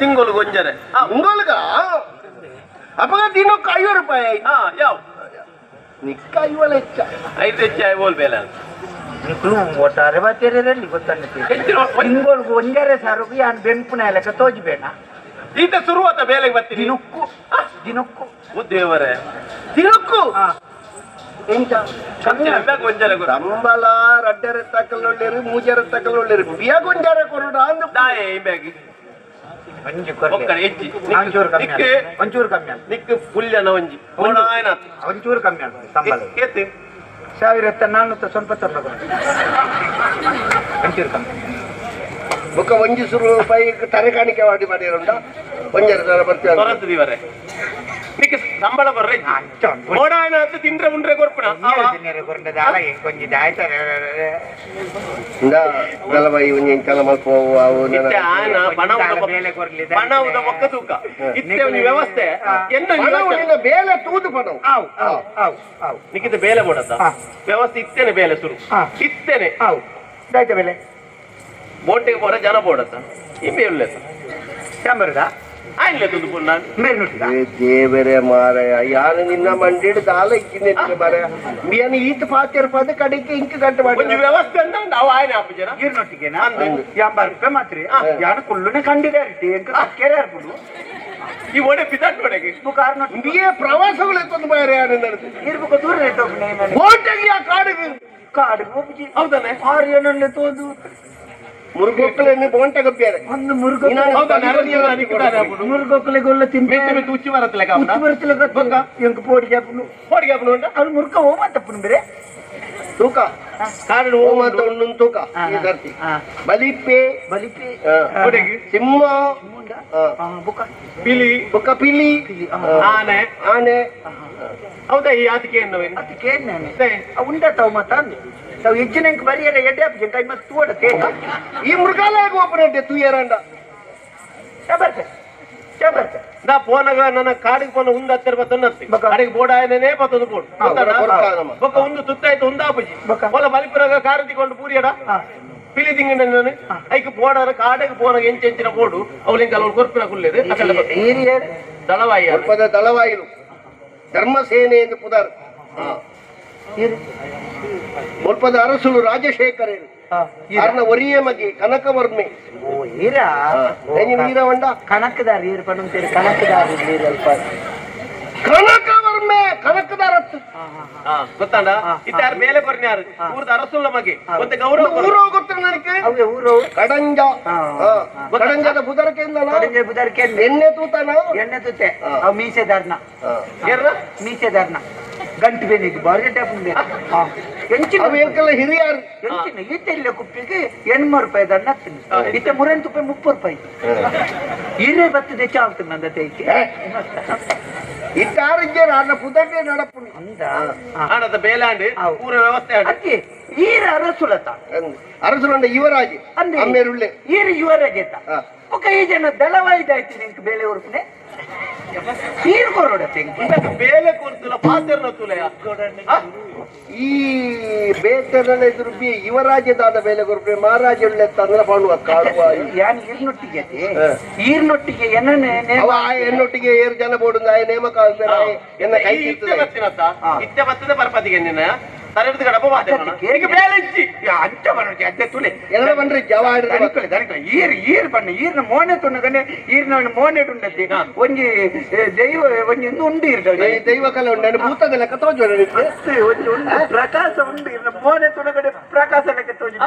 ತಿಂಗಳು ಗೊಂಜರೆ. ಮುಂಗೋಲ್ಗ ಅಪ್ಪಗ ದಿನಕ್ಕೆ ಐವತ್ತು ರೂಪಾಯಿ ಆಯ್ತು ಹಾ ಯಾವ? ನಿಕ್ಕ ಐವಲ್ಲ ಹೆಚ್ಚ. ಐದು ಹೆಚ್ಚ ಬೋಲ್ ಬೇಲ ನಿಕ್ಲು ಒಟ್ಟಾರೆ ಬತ್ತೆರಲ್ಲಿ ಗೊತ್ತಾಗುತ್ತೆ ಹೆಚ್ಚಿನ ಹಿಂಗೋಲ್ಗು ಒಂಜಾರೆ ಸಾರು ಯಾನ್ ಬೆಂಪುನ ಲೆಕ್ಕ ತೋಜ್ಬೇಡ. ಈತ ಶುರುವಾತ ಬೇಲೆಗೆ ಬರ್ತೀನಿ. ದಿನಕ್ಕೂ ದಿನಕ್ಕೂ. ಓ ದೇವರೇ. ದಿನಕ್ಕೂ? ಹಾ. ಎಂತ? ಗೊಂಜರೆ ಸಂಬಳ ರಡ್ಡರ ತಕಲ್ಲೊಳ್ಳಿರಿ ಮೂಜರ ತಕಲ್ಲೊಳ್ಳಿರಿ ಬಿಯಾಗೊಂಜಾರ ಕೊರೋಡ ಅಂದ ಅಂದ್ರೆ ಒಂಜಿ ಒಂಚೂರು ಕಮ್ಮಿ ನಿಕ್ಕೆ ಆಗುತ್ತೆ. ಒಂಚೂರು ಕಮ್ಮಿ ಆಗುತ್ತೆ. ನಿಕ್ಕೆ ಪುಲ್ಯನ ಒಂಜಿ. ಓಡಾಯನ ಒಂಚೂರು ಕಮ್ಮಿ ಆಗುತ್ತೆ ಸಂಬಳ. ಎತ್ತಿ ಸಾವಿರ ಎತ್ತ ನಾನ್ನೂತ್ತ ಸ್ವಲ್ಪ ತರಬೇಕು ಒಂಚೂರು ಕಮ್ಮಿ. ಬೊಕ್ಕ ಒಂಜಿ ಸುರು ರೂಪಾಯಿ ತರೆ ಕಾಣಿಕೆ ಮಾಡಿ ಮಾಡಿರೋಂಡ ಒಂಜರ ತರ ಬರ್ತೀವಿ ಸಂಬಳ ಬರ್ರೆ. ಓಡಾಯನ ಹತ್ತು ತಿಂದ್ರೆ ಉಂಡ್ರೆ ಕೊರ್ಪುಣ ಇಂದ ಗಲಬಾಯಿ ಒಂಜಿ ಇಂಚಲ ಮಲ್ಪ ಅವು ನನ್ನ- ಇತ್ತೆ ಆಯನ ಪಣ ಉದ ಒಕ್ಕ ತೂಕ. ಇತ್ತೆ ಒಂದು ವ್ಯವಸ್ಥೆ. ಎನ್ನ ಬೇಲೆ ತೂದು ಪಣ ನಿಕ್ಕಿದ ಬೇಲೆ ಬೋಡತ್ತ ವ್ಯವಸ್ಥೆ ಇತ್ತೇನೆ ಬೇಲೆ ಸುರು. ಇತ್ತೇನೆ. ದಾಯ್ತ ಬೆಲೆ? ಬೋಟಿಗೆ ಪೋರ ಜನ ಬೋಡತ್ತ. ಇಮ್ಮೆ ಉಳ್ಳೆತ್ತ. ಆಯ್ಲೆ ತುದು ಪುಣ್ಣ. ಮೇಲ್ ನುಟ್ಟಿದ ಏ ದೇವರೇ ಮಾರಾಯ ಯಾರು ನಿನ್ನ ಮಂಡಿಡ್ ದಾಲ ಇಕ್ಕಿನ ಮಾರಾಯ. ಮಿಯನ ಈತ ಪಾತಿರ ಪದ ಕಡೆಗೆ ಇಂಕ ಗಂಟೆ ಮಾಡಿ ಒಂದು ವ್ಯವಸ್ಥೆ ಅಂತ ನಾವು ಆಯ್ನ ಅಪ್ಪ ಜನ ಈರ್ನೊಟ್ಟಿಗೆನಾ ಅಂದೆ. ಎಂಬತ್ತು ರೂಪಾಯಿ ಮಾತ್ರಿ? ಯಾರು ಕುಳ್ಳುನೆ ಕಂಡಿದೆ ಅರ್ಟಿ ಎಂಕ ಕೆರೆ ಇರ್ಬೋದು ಈ ಒಡೆ ಪಿತಾಟ್ ಒಡೆಗೆ. ಕಾರಣ ಬಿಯೇ ಪ್ರವಾಸಗಳು ಎತ್ತೊಂದು ಬಾರಿ ಯಾರು ನಡೆದು ಇರ್ಬೇಕು ದೂರ ಹೋಟೆಲ್ ಕೋಟೆಗೆ ಕಾಡು ಕಾಡು ಹೌದಾನೆ ಆರು ಏನಲ್ಲೇ ತೋದು ಮುರುಗೋಕ್ಕಳನ್ನು ಬೋಂಟ ಗಬ್ಬ್ಯಾರೆ ಒಂದು ಮುರುಗ ಹೌದಾ ನರಳಿಯ ನಿಕ್ಕಿದ್ದಾರೆ ಅಪ್ಪನು ಮುರುಗೊಕ್ಕಲಿಗೊಲ್ಲ ತಿಂತ ಮೆತ್ತೆ ಮೆತ್ತೆ ಉಚ್ಚಿ ಬರತ್ತಲೆ ಕಾವನ ಬರ್ತಿಲ್ಲ ಗೊತ್ತ ಎಂಕ ಪೋಡಿ ಜಾಪನು ಹೋಡಿಗೆ ಅಪ್ಪನು ಉಂಟ ಅವ್ರು ಮುರುಕ ಹೋಗತ್ತಪ್ಪನು ಬೇರೆ ತೂಕ. ಕಾರಣ ಓಂ ಅಂತ ಒಂದು ತೂಕ. ಈ ಸರ್ತಿ ಬಲಿಪೆ. ಬಲಿಪಿ. ಸಿಂಹ. ಬುಕ್ಕ ಪಿಲಿ. ಬುಕ ಪಿಲಿ. ಆನೆ. ಆನೆ. ಹೌದಾ ಈ ಆತಿಕೆ ಎನ್ನುವೇನು ಅದು ಕೇಳಿನೆ ಉಂಡ ತಾವು ಮತ್ತ ಅಂದು. ತಾವು ಎಂಕ ಬರಿಯಲ್ಲ ಎಡ್ಡೆ ಹಾಕಿ ಕೈ ಮತ್ತೆ ತೂಡ ಈ ಮೃಗಾಲಯ ಎಡ್ಡೆ ತೂಯರಂಡ ಬರ್ತೆ ಬರ್ತೆ ನಾ ಫೋನಾಗ ನನ್ನ ಕಾಡಿಗೆ ಫೋನ್ ಉಂದ ಹತ್ತಿರ ಬತ್ತನ್ನತ್ತಿ ಕಾಡಿಗೆ ಬೋಡ ಆಯ್ನೇ ಪತ್ತೊಂದು ಬೋಡು ಗೊತ್ತಾಡ? ಬೊಕ್ಕ ಒಂದು ತುತ್ತಾಯ್ತು ಉಂದಾಪಜಿ ಮೊಲ ಬಲಿಪುರಾಗ ಕಾರು ತಿಕೊಂಡು ಪೂರಿಯಡ. ಪಿಲಿ ತಿಂಗಿನ ನಾನು. ಐಕ್ ಬೋಡಾರ ಕಾಡಿಗೆ ಫೋನಾಗ ಎಂಚ ಎಂಚಿನ ಬೋಡು. ಅವಳಿಂಗ ಅವ್ಳು ಕೊರ್ಪಿನ ಕುಲ್ಲೇದು. ದಳವಾಯಿ ದಳವಾಯಿಲು. ಧರ್ಮಸೇನೆ ಎಂದು ಪುದಾರ್. ಮುಲ್ಪದ ಅರಸುಲು ರಾಜಶೇಖರೇನು ಹಾ ಕಾರಣ ಒರಿಯ ಮಗೆ ಕನಕವರ್ಮೆ. ಓ ಹೀರ? ಏನಿ ವೀರವಂಡ ಕಣಕದಾರ ಹೀರ್ ಪಡಂತೀರಿ ಕಣಕದಾರ ಹೀರ್ ಅಲ್ಪ ಕನಕವರ್ಮೆ ಕನಕದಾರತ್ತು ಹಾ ಗೊತ್ತಾಂಡ ಇತ್ತ ಯಾರು ಮೇಲೆ ಬರ್ನ್ಯಾರು ಯಾರು? ಊರ್ದ ಅರಸುಲ್ಲ ಮಗೆ. ಮತ್ತೆ ಗೌರವ. ಊರು ಗೊತ್ತ ನನಗೆ? ಅವ್ಗೆ ಊರು ಕಡಂಜ. ಕಡಂಜದ ಬುದರಕೆಯಿಂದ ಕಡಂಜ ಬುದಾರಿಕೆ ಎಣ್ಣೆ ತೂತಾನ? ಎಣ್ಣೆ ತುತ್ತೆ ಅವ್ ಮೀಸೆದಾರ್ನ ಏರ್ನ? ಮೀಸೆದಾರ್ನ ಗಂಟು ಬೇನಿಗೆ ಬಾರಿ ಟೇಪ್ನಿ ಎಂಚಿನ ಅವೆಲ್ಲ ಹಿರಿಯರು. ಎಂಚಿನ ಈತ ಇಲ್ಲ ಕುಪ್ಪಿಗೆ ಎಂಟ್ನೂರು ರೂಪಾಯಿ ದಂಡ ಹತ್ತೀನಿ ಈತ ಮುರಂತು ರೂಪಾಯಿ ಮುಪ್ಪು ರೂಪಾಯಿ. ಹೀರೇ ಬತ್ತದೆ ಚಾಲ್ತು ನಂದ ತೈಕೆ ಇತ್ತಾರಿಗೆ ನನ್ನ ಪುದನ್ನೇ ನಡಪು ಅಂದ? ಹಣದ ಬೇಲಾಂಡಿ ಊರ ವ್ಯವಸ್ಥೆ ಅಕ್ಕಿ ಈರ ಅರಸುಲತ. ಅರಸುಲಂಡ ಯುವರಾಜ್ ಅಂದ್ರೆ ಅಮ್ಮೇರುಳ್ಳೆ ಈರ ಯುವರಾಜ್ ಅಂತ ಒಕ್ಕ ಈ ಜನ ದಳವಾಯ್ದಾಯ್ತು ನಿಂಕ್ ಬೇಲೆ ಉರುಪನೆ ಬೇಲೆ ಕೊಡ್ತಿಲ್ಲ ತುಲೆಯ ಈ ಬೇತರನೆ ದುರ್ಬಿ ಯುವರಾಜ್ಯದಾದ ಬೇಲೆ ಗುರುಪೆ ಮಹಾರಾಜ ಒಳ್ಳೆ ತಂದ್ರ ಬಾಳುವ ಕಾಡುವ ಯಾನ್ ಈರ್ನೊಟ್ಟಿಗೆ ಈರ್ನೊಟ್ಟಿಗೆ ಏನನ್ನೇ ಅವ ಆ ಹೆಣ್ಣೊಟ್ಟಿಗೆ ಏರು ಜನ ಬೋಡು ನಾಯ ನೇಮಕ ಎನ್ನ ಕೈ ಇತ್ತೆ ಇತ್ತೆ ಬತ್ತದ ಪರಪತಿಗೆ ನಿನ್ನ? ಕಡಪ ಅದಕ್ಕೆ ಈಗ ಬೇಲೆ ಇಚ್ಚಿ ಅಂಚ ಬರೋಣ ಅದ್ದೆ ತುಲೆ. ಎಲ್ಲ ಬಂದ್ರಿ ದನಿಕಲೆ ಈರ್ ಈರ್ ಬಣ್ಣ ಈರ್ನ ಮೋನೆ ತುಣ್ಣಗನೆ ಈರ್ನ ಮೋನೆ ಉಂಡದ್ದಿ ಹಾ. ಒಂಜಿ ದೈವ ಒಂಜಿ ಇಂದು ಉಂಡು ಇರ್ತವೆ ದೈವ ಕಲೆ ಉಂಟು ಭೂತದ ಲೆಕ್ಕ ತೋಜು ಒಂಜಿ ಉಂಡು. ಪ್ರಕಾಶ ಉಂಡು ಇರ್ನ ಮೋನೆ ತುಣಗಡೆ ಪ್ರಕಾಶ ಲೆಕ್ಕ ತೋಜಿ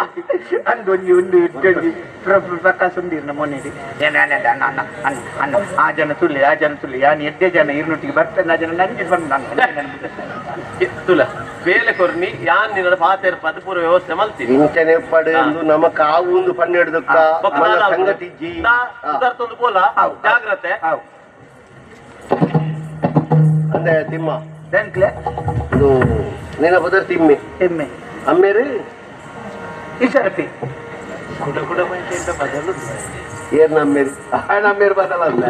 ಅಂದು ಒಂಜಿ ಉಂಡು ಪ್ರ- ಪ್ರಕಾಶ ಉಂಡು ಇರ್ನ ಮೋನೆಡಿ ಅಣ್ಣ ಅಣ್ಣ ಆ ಜನ ತುಳ್ಳಿ ಆ ಜನ ತುಳ್ಳಿ ಯಾನ್ ಎದ್ದೆ ಜನ ಇರ್ನೊಟ್ಟಿಗೆ ಬರ್ತೇನೆ ಆ ಜನ ನಂಗೆ ಬಂದು ನಾನು ತುಲ ಬೇಲೆ ಕೊರ್ನಿ ಯಾನ್ ನಿನ್ನ ಪಾತೆರ್ ಪದ ಪೂರ ವ್ಯವಸ್ಥೆ ಮಲ್ತೀನಿ ಇಂಚನೆ ಪಡೆದು ನಮ ಕಾವು ಒಂದು ಪನ್ನೆರಡಕ್ಕ ಮನ ಸಂಗತಿ ಜಿ ಸುಧಾರ್ತೊಂದು ಪೋಲ ಜಾಗ್ರತೆ. ಅಂದೆ ತಿಮ್ಮ. ದನ್ಕ್ಲೆ ಇದು ನಿನ್ನ ಬದರ್ ತಿಮ್ಮಿ. ಎಮ್ಮೆ ಅಮ್ಮೇರಿ ಇಸರಪಿ ಕುಡ ಕುಡ ಅಂತ ಬದಲು ಏರ್ ನಮ್ಮೇರಿ ಆ ನಮ್ಮೇರಿ ಬದಲ ಅಲ್ಲ.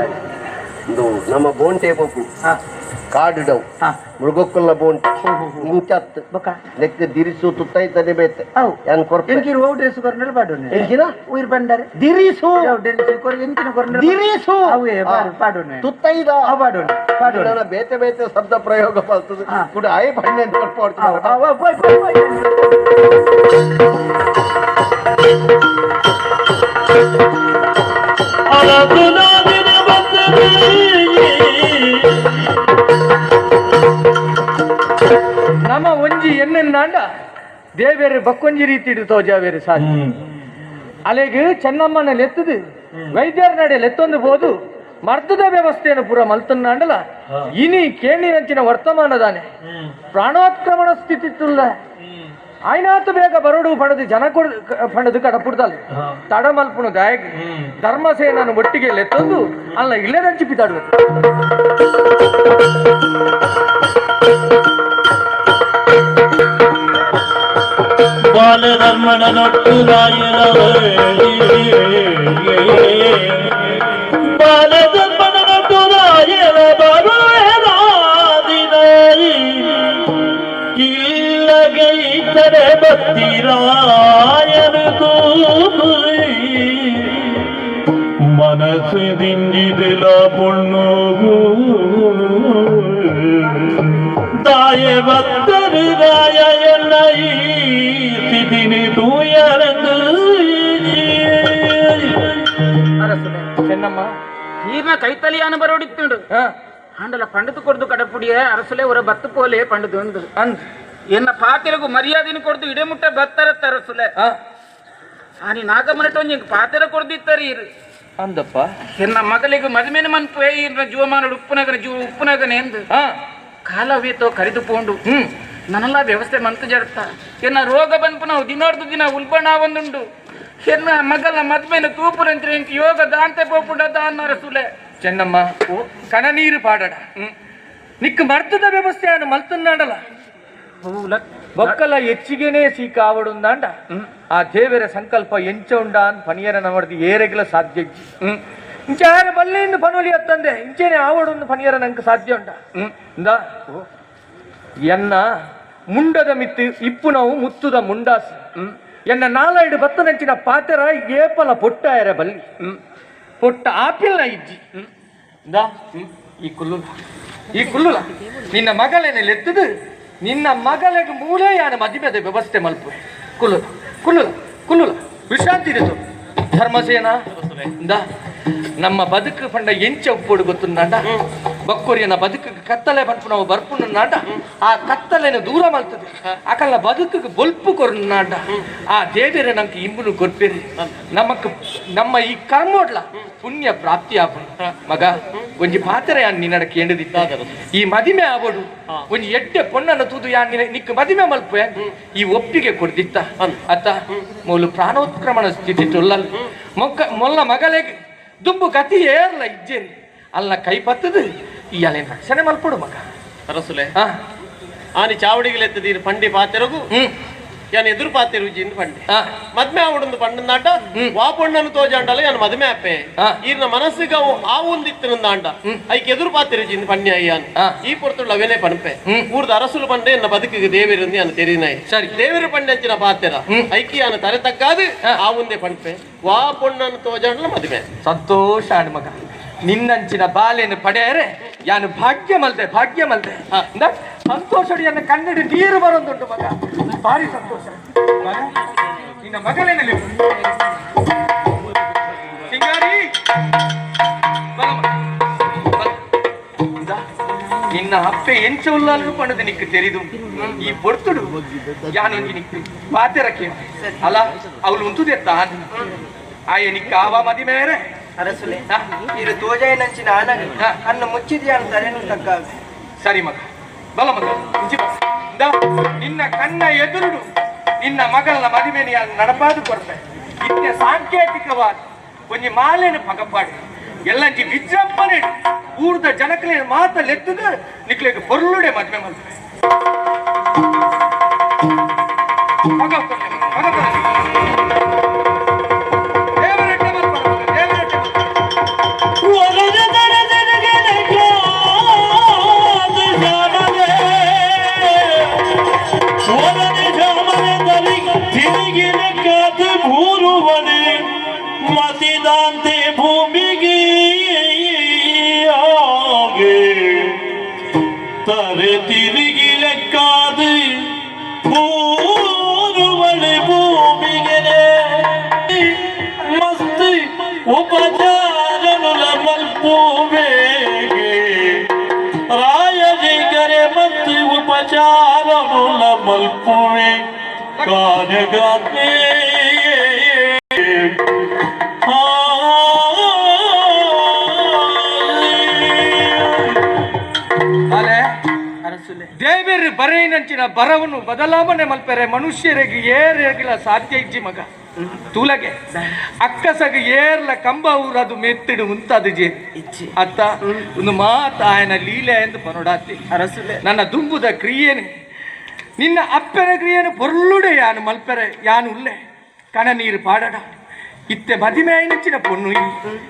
ಇದು ನಮ್ಮ ಬೋಂಟೆ ಟೇಪ್ ಹಾ. ಕಾಡಿಡವು ಹಾ. ಮೃಗಕ್ಕುಲ್ಲ ಬೋಂಟ್ ಇಂಚತ್ ಲೆಕ್ಕ ದಿರಿಸು ತುತ್ತೈತನೆ ಬೇತೆ. ಅವು ಯಾನ್ ಕೊರ್ ಎಂಕಿರು ಓ ಡ್ರೆಸ್ ಕೊರ್ನಲ್ ಪಾಡು ಎಂಕಿನ? ಉಯಿರ್ ಬಂಡಾರೆ ದಿರಿಸು. ಎಂಕಿನ ಕೊರ್ನಲ್ ದಿರಿಸು. ಅವೇ ಪಾಡು ಪಾಡೋನೆ ತುತ್ತೈದ ಆ ಪಾಡೋನೆ ಪಾಡೋನೆ ನನ್ನ ಬೇತೆ ಬೇತೆ ಶಬ್ದ ಪ್ರಯೋಗ ಬರ್ತದೆ. ಕೂಡ ಐ ಬಣ್ಣೆ ಅಂತ ಕೊಟ್ಟು ಒಂಜಿ ಎನ್ನೆನ್ನಾಂಡ ದೇವೇರು ಬಕ್ಕೊಂಜಿ ರೀತಿ ಇಡ್ತೋ ಜಾವೇರು ಸಾಧಿ ಅಲೆಗ್ ಚೆನ್ನಮ್ಮನ ಲೆತ್ತದು ವೈದ್ಯರ ನಡೆ ಲೆತ್ತೊಂದು ಬೋದು ಮರ್ದದ ವ್ಯವಸ್ಥೆಯನ್ನು ಪೂರ ಮಲ್ತನ್ನಾಂಡಲ ಇನಿ ಕೇಣಿನಂಚಿನ ವರ್ತಮಾನದಾನೆ ಪ್ರಾಣೋತ್ಕ್ರಮಣ ಸ್ಥಿತಿ ತುಲ್ಲ ಆಯ್ನಾತು ಬೇಗ ಬರಡು ಪಡೆದು ಜನ ಕೊಡ್ ಪಡೆದು ಕಡಪುಡ್ದಲ್ಲ ತಡ ಮಲ್ಪುನು ಗಾಯಕ ಧರ್ಮಸೇನನು ಒಟ್ಟಿಗೆ ಲೆತ್ತೊಂದು ಅಲ್ಲ ಇಲ್ಲೇ பால தர்மன நொட்டு ராயலவே பால தர்மன நொட்டு ராயல பகவேராதினை இல்லகை தடை பத்திராயனு கூது மனசு திஞ்சிதிலா பொண்ணு தாய பத்தரு ராய என்னை ಚೆನ್ನಮ್ಮ ಈರ್ನ ಕೈತಲಿಯಾನ ಬರೋಡಿತ್ತುಂಡು ಹಾ ಆಂಡಲ ಪಂಡಿತು ಕೊಡ್ದು ಕಡಪುಡಿಯ ಅರಸುಲೆ ಒರ ಬತ್ತು ಪೋಲೆ ಪಂಡಿತು ಒಂದು ಅಂದ್ ಎನ್ನ ಪಾತೆರಗು ಮರ್ಯಾದಿನ ಕೊಡ್ದು ಇಡೆಮುಟ್ಟ ಬತ್ತರತ್ತ ಅರಸುಲೆ ಆ ಆನಿ ನಾಗಮನಟ ಒಂಜಿ ಪಾತೆರ ಕೊಡ್ದಿತ್ತರಿ ಇರು ಅಂದಪ್ಪ ಎನ್ನ ಮಗಲಿಗೆ ಮದುವೆನ ಮನ್ಪು ಇರ್ನ ಜೀವಮಾನಡು ಉಪ್ಪುನಗರ ಜೀವ ಉಪ್ಪುನಗನ ಎಂದು ಹಾ ಕಾಲವೇತೋ ಕರೆದು ಪೋಂಡು ಹ್ಮ್ ನನ್ನೆಲ್ಲ ವ್ಯವಸ್ಥೆ ಮಂತು ಜಡ್ತ ಎನ್ನ ರೋಗ ಬಂದ್ಪು ನಾವು ದಿನೋರ್ದು ದಿನ ಉಲ್ಬಣ ಒಂದುಂಡು ಎನ್ನ ಮಗಲ ಮದ್ವೆನ ತೂಪುರಂತ್ರಿ ಇಂಕ ಯೋಗ ದಾಂತೆ ಪೋಪುಂಡ ಅನ್ನ ಸುಲೆ. ಚೆನ್ನಮ್ಮ ಕಣ ನೀರು ಪಾಡಡ. ನಿಕ್ ಮರ್ತದ ವ್ಯವಸ್ಥೆ ವ್ಯವಸ್ಥೆಯನ್ನು ಮಲ್ತನ್ನಾಡಲ. ಬೊಕ್ಕಲ ಹೆಚ್ಚಿಗೆನೇ ಸೀಕಾವಡುಂದಾಂಡ ಆ ದೇವರ ಸಂಕಲ್ಪ ಎಂಚ ಉಂಡ ಅಂತ ಪನಿಯರ ನಮಡ್ದು ಏರೆಗ್ಲ ಸಾಧ್ಯ ಇಂಚ ಯಾರ ಬಲ್ಲೆಯಿಂದ ಪನೋಲಿ ಅತ್ತಂದೆ ಇಂಚೆನೆ ಆವಡೊಂದು ಪನಿಯರ ನಂಗೆ ಸಾಧ್ಯ ಉಂಡ. ಇಂದ ಎನ್ನ ಮುಂಡದ ಮಿತ್ತು ಇಪ್ಪು ನಾವು ಮುತ್ತುದ ಮುಂಡಾಸಿ. ಎನ್ನ ನಾಲೈಡು ಬತ್ತನಂಚಿನ ಪಾತೆರ ಏಪಲ ಪೊಟ್ಟ ಎರೆ ಬಲ್ಲಿ. ಪೊಟ್ಟ ಆಪಿಲ್ನ ಇಜ್ಜಿ. ಈ ಕುಲ್ಲು ಈ ಕುಲ್ಲುಲ. ನಿನ್ನ ಮಗಲೇನೆ ಲೆತ್ತದು. ನಿನ್ನ ಮಗಳಿಗೆ ಮೂಲೆ ಯಾನ ಮದುವೆದ ವ್ಯವಸ್ಥೆ ಮಲ್ಪು ಕುಲ್ಲು ಕುಲ್ಲು ಕುಲ್ಲು ವಿಶ್ರಾಂತಿ ಇರಿತು ಧರ್ಮಸೇನ. ನಮ್ಮ ಬದುಕು ಪಂಡ ಎಂಚ ಉಪ್ಪುಡು ಗೊತ್ತುಂದಾಂಡ ಬಕ್ಕೋರಿಯನ ಬದುಕು ಕತ್ತಲೆ ಬಂಪು ನಾವು ಬರ್ಪುಂಡ ಆ ಕತ್ತಲೆನ ದೂರ ಮಲ್ತದೆ ಆಕಲ್ಲ ಬದುಕು ಬೊಲ್ಪು ಕೊರ್ನಾಂಡ ಆ ದೇವರ ನಮ್ಗೆ ಇಂಬುನು ಕೊರ್ಪೇರಿ ನಮಕ್ ನಮ್ಮ ಈ ಕರ್ಮೋಡ್ಲ ಪುಣ್ಯ ಪ್ರಾಪ್ತಿ ಆಪುನು ಮಗ, ಒಂಜಿ ಪಾತ್ರೆ ಯಾನ್ ಕೇಂದ್ರದಿತ್ತ ಈ ಮದಿಮೆ ಆವಡು ಒಂಜಿ ಎಡ್ಡೆ ಪೊಣ್ಣನ ತೂದು ಯಾನ್ ನಿಕ್ಕ ನಿಕ್ ಮದಿಮೆ ಮಲ್ಪ ಈ ಒಪ್ಪಿಗೆ ಕೊಡ್ದಿತ್ತ. ಅತ್ತ, ಮೂಲು ಪ್ರಾಣೋತ್ಕ್ರಮಣ ಸ್ಥಿತಿ ಟೊಲ್ಲಲ್ ಮೊಕ್ಕ, ಮೊಲ್ಲ ಮಗಲೆಗೆ ದುಂಬು ಕತಿ ಏರ್ಲ ಇಜ್ಜೇರಿ. ಅಲ್ಲ ಕೈ ಪತ್ತದು ಈ ಅಲೆ ರಕ್ಷಣೆ ಮಲ್ಪಡು ಮಗ. ಅರಸುಲೆ ಹಾ ಆನಿ ಚಾವಡಿಗೆ ಎತ್ತದೀರು ಪಂಡಿ ಪಾತೆರಗು ಹ್ಮ್. ಯಾನ್ ಎದುರು ಪಾತೆರು ಜಿಂದು ಪಂಡಿ. ಹಾ. ಮದ್ಮೆ ಆವಡೊಂದು ಪಂಡಂದಾಟ ವಾಪಣ್ಣನು ತೋಜಾಂಡಲ ಯಾನ್ ಮದ್ಮೆ ಅಪ್ಪೆ. ಈರ್ನ ಮನಸ್ಸಿಗೆ ಅವು ಆವೊಂದಿತ್ತಿನಂದಾಂಡ ಐಕ್ ಎದುರು ಪಾತೆರು ಜಿಂದು ಪಂಡಿ ಅಯ್ಯಾನ್. ಈ ಪೊರ್ತುಳ್ಳ ಅವನೇ ಪಣಪೆ. ಊರ್ದ ಅರಸುಲು ಪಂಡೆ ಎನ್ನ ಬದುಕಿಗೆ ದೇವಿರಂದಿ ಅನ್ನ ತೆರಿನಾಯಿ ಸರಿ. ದೇವಿರ ಪಂಡೆ ಅಂಚಿನ ಪಾತೆರ. ಐಕಿ ಯಾನ ತರೆ ತಕ್ಕಾದು. ಆ ಮುಂದೆ ಪಣಪೆ ವಾ ಪೊಣ್ಣನು ತೋಜಾಂಡಲ ಮದ್ಮೆ. ಸಂತೋಷ ಆಡ್ ಮಗ. ನಿನ್ನಂಚಿನ ಬಾಲೆಯನ್ನು ಪಡೆಯರೆ ಯಾನು ಭಾಗ್ಯ ಮಲ್ತೆ ಭಾಗ್ಯ ಮಲ್ತೆ ಇಂದ ಸಂತೋಷಡಿಯನ್ನು ಕನ್ನಡಿ ನೀರು ಬರೋದುಂಟು ಮಗ. ಭಾರಿ ಸಂತೋಷ. ಮಗ ನಿನ್ನ ಮಗಳೇನಲ್ಲಿ ಸಿಂಗಾರಿ. ನಿನ್ನ ಅಪ್ಪೆ ಎಂಚ ಉಲ್ಲಾಲು ಪಣದು ನಿಕ್ಕು ತೆರಿದು. ಈ ಪೊರ್ತುಡು ಯಾನ ನಿಕ್ಕು ಪಾತೆರಕ್ಕೆ ಅಲ್ಲ ಅವಳು ಉಂಟುದೆ ತಾನು ಆಯ ನಿಕ್ಕ ಆವ ಮದಿ ಮೇರೆ ಅರಸುಲೆ? ಇದು ತೋಜಾಯಿನಂಚಿನ ಆನಗ ಅನ್ನು ಮುಚ್ಚಿದ್ಯಾ ಅಂತಾರೇನು ತಕ್ಕ ಸರಿ ಮಗ, ಬಲ ಮಗ ನಿನ್ನ ಕಣ್ಣ ಎದುರುಡು, ನಿನ್ನ ಮಗಳ ಮದುವೆನಿ ನಡಪಾದು ಕೊಡ್ತೆ. ಇತ್ಯ ಸಾಂಕೇತಿಕವಾದ ಒಂಜಿ ಮಾಲೆನ ಪಗಪಾಡಿ. ಎಲ್ಲಂಚಿ ವಿಜೃಂಭಣೆ ಊರ್ದ ಜನಕಲೆ ಮಾತ ಲೆತ್ತದ ನಿಕ್ಲೆಗೆ ಪೊರ್ಲುಡೆ ಮದ್ವೆ ಮಲ್ಪೆ. ಉಪಚಾರನುಲ ಮಲ್ಪುವೇಗೆ ರಾಯಜಿಗರೆ ಮತ್ತು ಉಪಚಾರನುಲ ಮಲ್ಪುವೆ ಅಲೆ. ದೇವೇರು ಬರೆಯಿನಂಚಿನ ಬರವನ್ನು ಬದಲಾವಣೆ ಮಲ್ಪೆರೆ ಮನುಷ್ಯರಿಗೆ ಏರಿಗಿಲ್ಲ ಸಾಧ್ಯ ಇಜ್ಜಿ ಮಗ. ತೂಲಗೆ. ಅಕ್ಕಸಗ ಏರ್ಲ ಕಂಬ ಊರದು ಮೆತ್ತಿಡು ಉಂತದು ಜೇ ಅತ್ತ ಒಂದು ಮಾತ ಆಯನ ಲೀಲೆ ಎಂದು ಪನೊಡಾತಿ. ಅರಸುಲೆ. ನನ್ನ ದುಂಬುದ ಕ್ರಿಯೆನೆ. ನಿನ್ನ ಅಪ್ಪನ ಕ್ರಿಯೆನು ಪೊರ್ಲುಡೆ ಯಾನು ಮಲ್ಪೆರೆ ಯಾನು ಉಲ್ಲೆ. ಕಣ ನೀರು ಪಾಡಡ. ಇತ್ತೆ ಮದಿಮೆ ನೆಚ್ಚಿನ ಪೊಣ್ಣು ಈ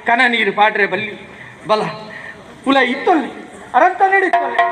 ಕಣ ನೀರು ಪಾಡ್ರೆ ಬಲ್ಲಿ. ಬಲ. ಕುಲ ಇತ್ತೊಲ್ಲಿ. ಅರಂತ ನಡೀತೊಲ್ಲೆ